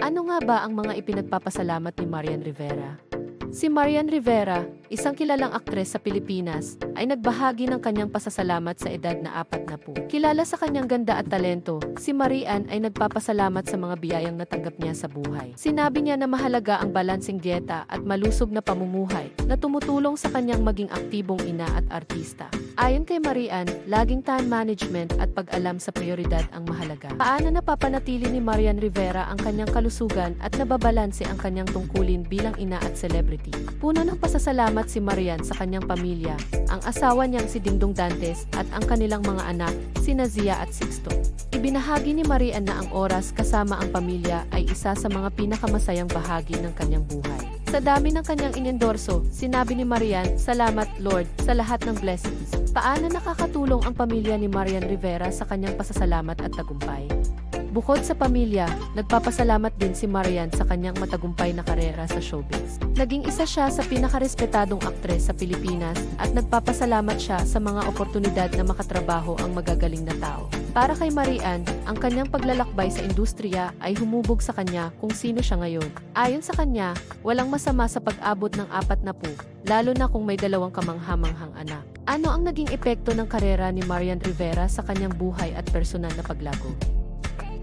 Ano nga ba ang mga ipinagpapasalamat ni Marian Rivera? Si Marian Rivera, isang kilalang aktres sa Pilipinas, ay nagbahagi ng kanyang pasasalamat sa edad na apat na po. Kilala sa kanyang ganda at talento, si Marian ay nagpapasalamat sa mga biyayang natanggap niya sa buhay. Sinabi niya na mahalaga ang balansing dieta at malusog na pamumuhay na tumutulong sa kanyang maging aktibong ina at artista. Ayon kay Marian, laging time management at pag-alam sa prioridad ang mahalaga. Paano napapanatili ni Marian Rivera ang kanyang kalusugan at nababalanse ang kanyang tungkulin bilang ina at celebrity? Puno ng pasasalamat si Marian sa kanyang pamilya, ang asawa niyang si Dingdong Dantes at ang kanilang mga anak, si Nazia at Sixto. Ibinahagi ni Marian na ang oras kasama ang pamilya ay isa sa mga pinakamasayang bahagi ng kanyang buhay. Sa dami ng kanyang inendorso, sinabi ni Marian, Salamat Lord sa lahat ng blessings. Paano nakakatulong ang pamilya ni Marian Rivera sa kanyang pasasalamat at tagumpay? Bukod sa pamilya, nagpapasalamat din si Marian sa kanyang matagumpay na karera sa showbiz. Naging isa siya sa pinakarespetadong aktres sa Pilipinas at nagpapasalamat siya sa mga oportunidad na makatrabaho ang magagaling na tao. Para kay Marian, ang kanyang paglalakbay sa industriya ay humubog sa kanya kung sino siya ngayon. Ayon sa kanya, walang masama sa pag-abot ng apat na po, lalo na kung may dalawang kamanghamanghang anak. Ano ang naging epekto ng karera ni Marian Rivera sa kanyang buhay at personal na paglago?